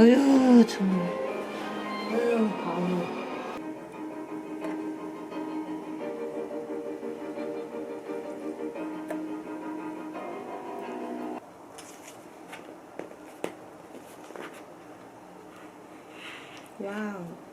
아. 아유, 정말. 아유, 바보. 와우.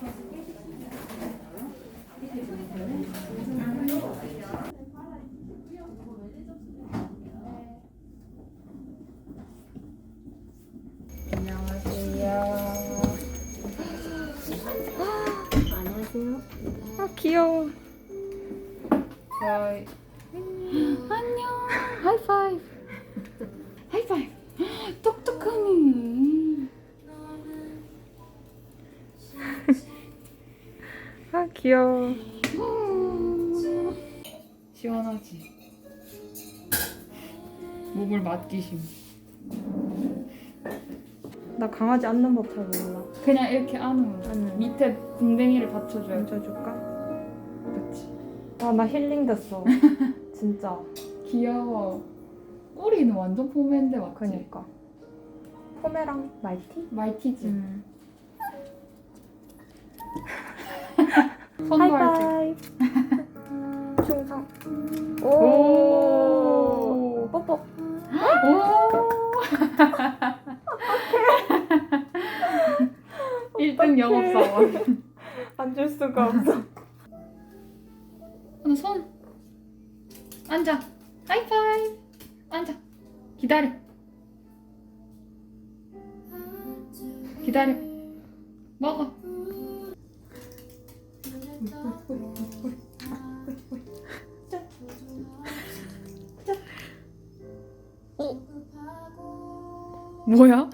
presentation. 귀여워. 시원하지. 몸을 맡기심. 나 강아지 앉는 법 잘 몰라. 그냥 이렇게 안으면 안으면. 밑에 궁뎅이를 받쳐줘야 돼. 앉아줄까? 그렇지. 아 나 힐링 됐어. 진짜. 귀여워. 꼬리는 완전 포메인데 맞지? 그니까. 포메랑 말티? 마이티지. 음. 선도 할지. 하이파이브. 충성. 오. 오. 뽀뽀. 오. 1등 영업사원. 앉을 수가 없어. 하나 손. 앉아. 하이파이브. 앉아. 기다려. 기다려. 먹어. 어? 뭐야?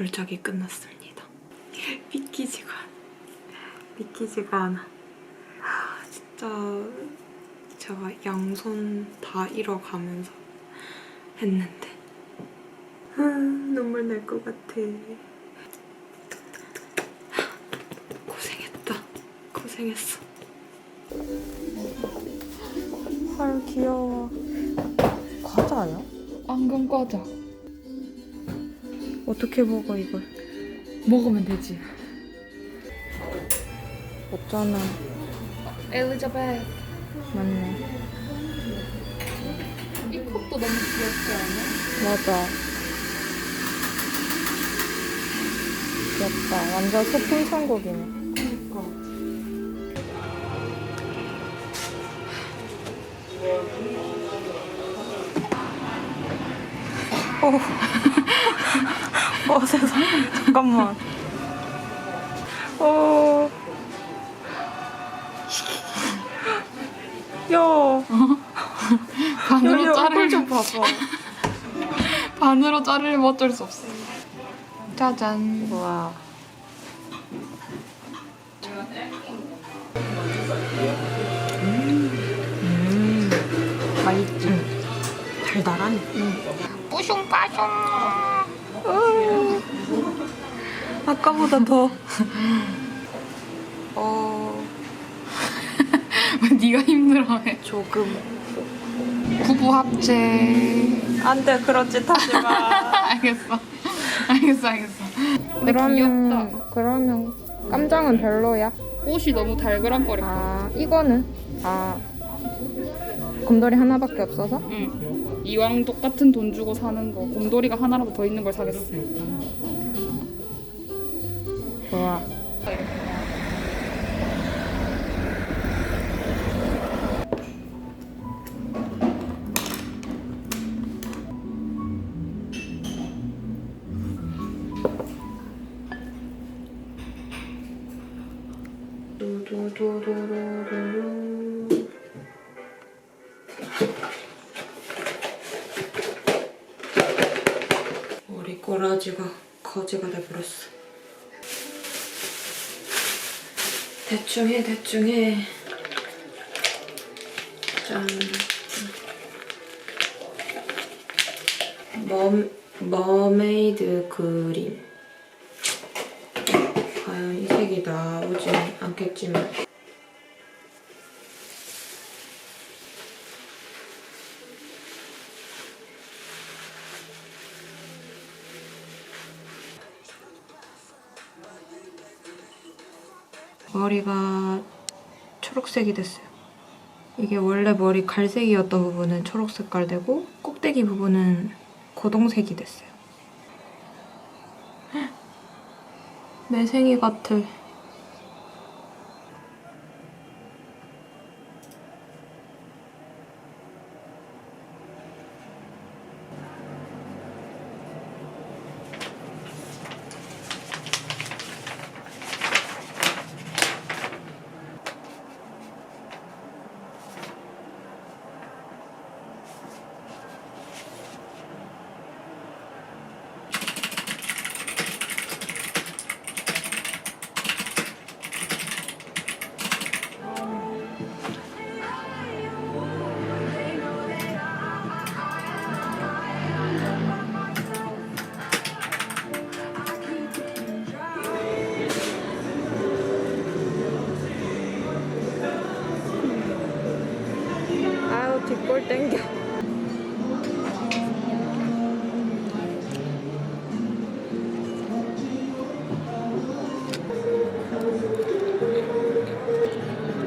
졸작이 끝났습니다. 믿기지가 않아. 믿기지가 않아. 하, 진짜 제가 양손 다 잃어가면서 했는데 아, 눈물 날 것 같아. 고생했다. 고생했어. 헐 귀여워. 과자야? 앙금 과자. 어떻게 먹어 이걸? 먹으면 되지. 없잖아. 엘리자베트. 맞네. 이 컵도 너무 귀엽지 않아? 맞아. 귀엽다. 완전 소품 천국이네. 그니까. 어 세상에. 잠깐만. 어. 야. 반으로 얼굴 자르려 좀 봐봐. 반으로 자르려면 어쩔 수 없어. 짜잔. 와. 음. 맛있지. 달달하네. 뿌숑 빠숑. 아까보다 더. 어, 왜 네가 힘들어해? 조금. 부부 합체. 안 돼, 그런 짓 하지 마. 알겠어. 알겠어, 알겠어. 근데 귀엽다. 그러면 깜장은 별로야? 꽃이 너무 달그락거려. 아, 이거는? 아, 곰돌이 하나밖에 없어서? 응. 이왕 똑같은 돈 주고 사는 거 곰돌이가 하나라도 더 있는 걸 사겠어. 좋아. 대충 해, 대충 해. 짠. 머, 머메이드 그린. 과연 이 색이 나오진 않겠지만. 머리가 초록색이 됐어요. 이게 원래 머리 갈색이었던 부분은 초록 색깔 되고 꼭대기 부분은 고동색이 됐어요. 헉! 매생이 같아. 뒷골 땡겨.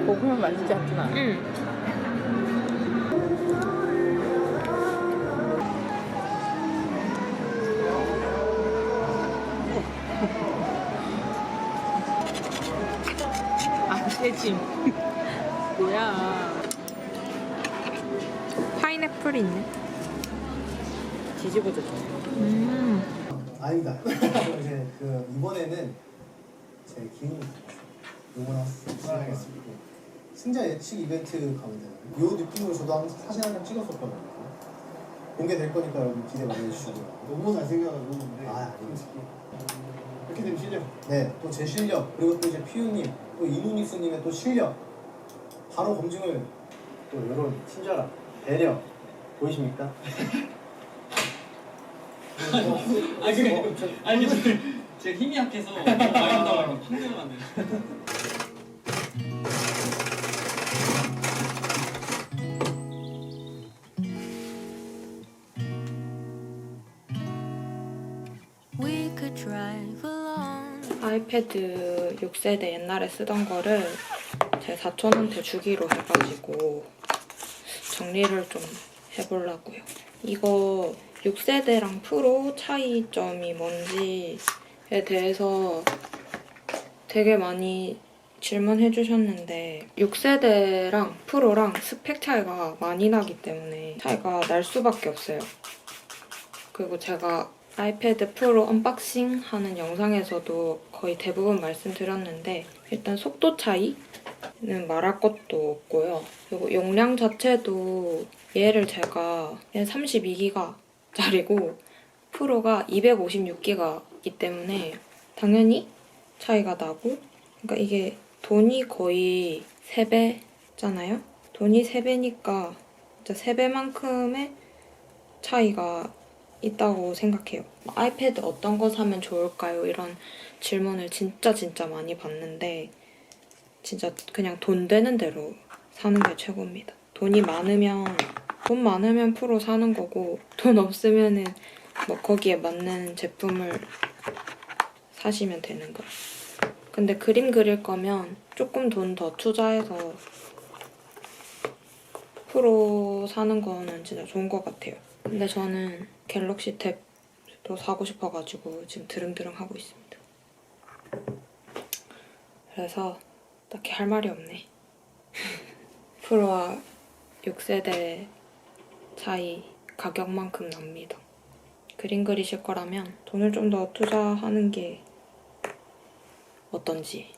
고구마 맛있지 않구나. 응. 승자 예측 이벤트 가면 되나요? 요 느낌으로 저도 한번 사진 한 장 찍었었거든요. 공개될 거니까 여러분 기대 많이 해주시고요. 너무 잘생겨가지고 근데 아, 알겠습니다. 이렇게 되면 실력 네, 또 제 실력 그리고 또 이제 피우님 또 이누니스님의 또 실력 바로 검증을 또 이런 친절함 배려 보이십니까? 아 그래 아니 저 제가 힘이 약해서 많이 나가면 힘들면 안 돼요. 아이패드 6세대 옛날에 쓰던 거를 제 사촌한테 주기로 해가지고 정리를 좀 해보려고요. 이거 6세대랑 프로 차이점이 뭔지에 대해서 되게 많이 질문해 주셨는데 6세대랑 프로랑 스펙 차이가 많이 나기 때문에 차이가 날 수밖에 없어요. 그리고 제가 아이패드 프로 언박싱 하는 영상에서도 거의 대부분 말씀드렸는데 일단 속도 차이는 말할 것도 없고요. 그리고 용량 자체도 얘를 제가 얘 32기가 짜리고 프로가 256기가이기 때문에 당연히 차이가 나고 그러니까 이게 돈이 거의 3배잖아요. 돈이 3배니까 진짜 3배만큼의 차이가 있다고 생각해요. 아이패드 어떤 거 사면 좋을까요? 이런 질문을 진짜 진짜 많이 받는데 진짜 그냥 돈 되는 대로 사는 게 최고입니다. 돈이 많으면 돈 많으면 프로 사는 거고 돈 없으면은 뭐 거기에 맞는 제품을 사시면 되는 거예요. 근데 그림 그릴 거면 조금 돈 더 투자해서 프로 사는 거는 진짜 좋은 것 같아요. 근데 저는 갤럭시 탭도 사고 싶어가지고 지금 드릉드릉 하고 있습니다. 그래서 딱히 할 말이 없네. 프로와 6세대 차이 가격만큼 납니다. 그림 그리실 거라면 돈을 좀 더 투자하는 게 어떤지.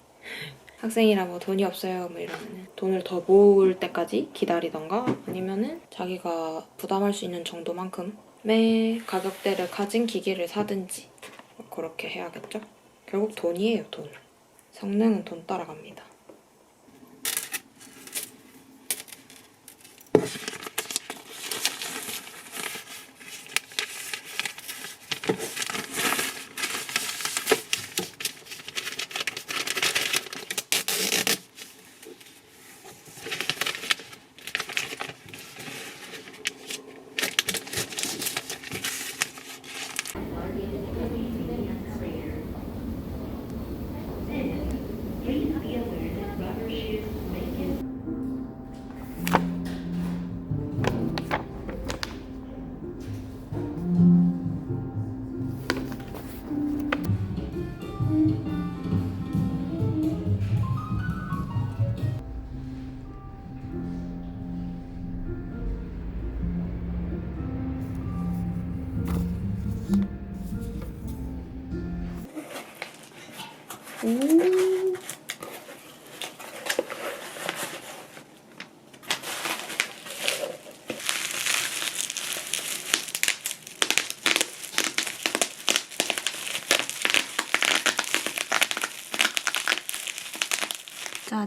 학생이라 뭐 돈이 없어요 뭐 이러면은 돈을 더 모을 때까지 기다리던가 아니면은 자기가 부담할 수 있는 정도만큼의 가격대를 가진 기기를 사든지 뭐 그렇게 해야겠죠? 결국 돈이에요 돈. 성능은 돈 따라갑니다.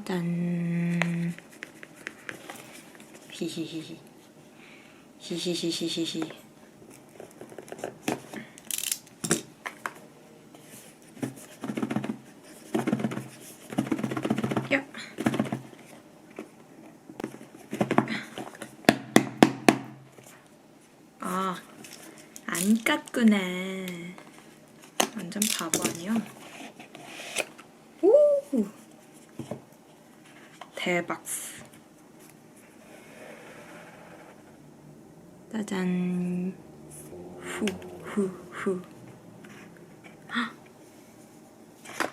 짜잔. 히히히히. 히히히히히히. 야. 아, 안 깠구나. 완전 바보 아니야? 오! 대박. 짜잔. 후, 후, 후. 헉.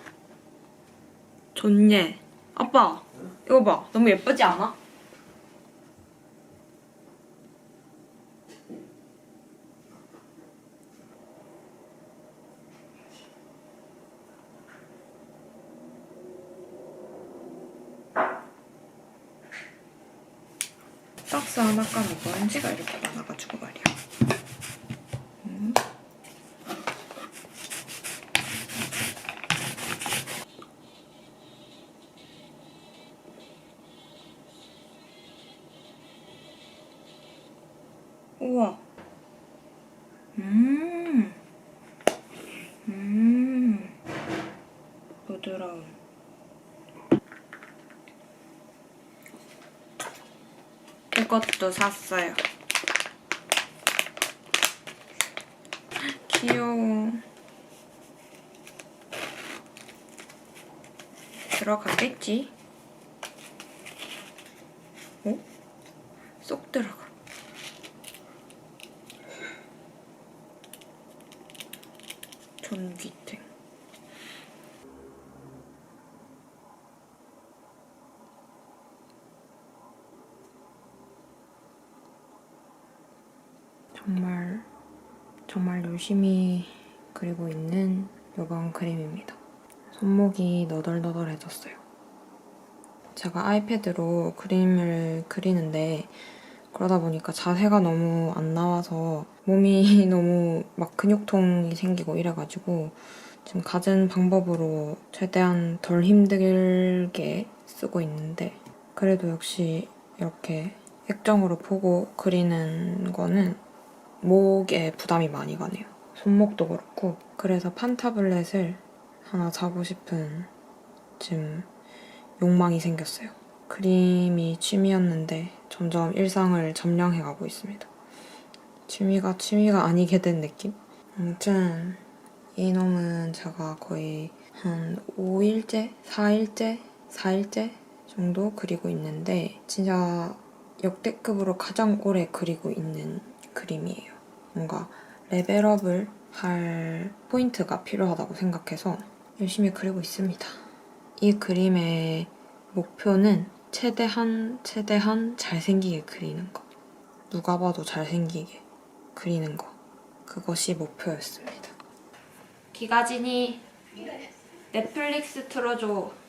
좋네. 아빠, 이거 봐. 너무 예쁘지 않아? 박스 하나 까면 먼지가 이렇게 많아가지고 말이야. 이것도 샀어요. 귀여워. 들어가겠지? 어? 쏙 들어가. 전기탱. 정말 정말 열심히 그리고 있는 요번 그림입니다. 손목이 너덜너덜해졌어요. 제가 아이패드로 그림을 그리는데 그러다 보니까 자세가 너무 안 나와서 몸이 너무 막 근육통이 생기고 이래가지고 지금 갖은 방법으로 최대한 덜 힘들게 쓰고 있는데 그래도 역시 이렇게 액정으로 보고 그리는 거는 목에 부담이 많이 가네요. 손목도 그렇고 그래서 판타블렛을 하나 사고 싶은 지금 욕망이 생겼어요. 그림이 취미였는데 점점 일상을 점령해 가고 있습니다. 취미가 취미가 아니게 된 느낌? 아무튼 이놈은 제가 거의 한 5일째? 4일째? 4일째 정도 그리고 있는데 진짜 역대급으로 가장 오래 그리고 있는 그림이에요. 뭔가 레벨업을 할 포인트가 필요하다고 생각해서 열심히 그리고 있습니다. 이 그림의 목표는 최대한 최대한 잘생기게 그리는 거. 누가 봐도 잘생기게 그리는 거. 그것이 목표였습니다. 기가진이 넷플릭스 틀어줘.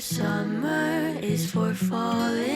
Summer is for falling.